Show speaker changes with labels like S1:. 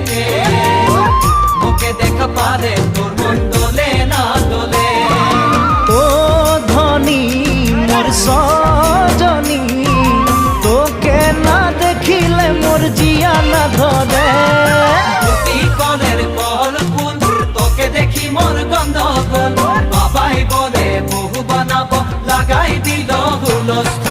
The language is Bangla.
S1: মোকে মোকে দেখা পারে তোর মন দোলে না দোলে।
S2: ও ধনী মোর সজনী তোকে না দেখিলে মোর জিয়া না ধরে
S1: ফুল তোকে দেখি মোর গন্ধ বাবাই বলে বহু বানাবো লাগাই দিল হুলস্থুল।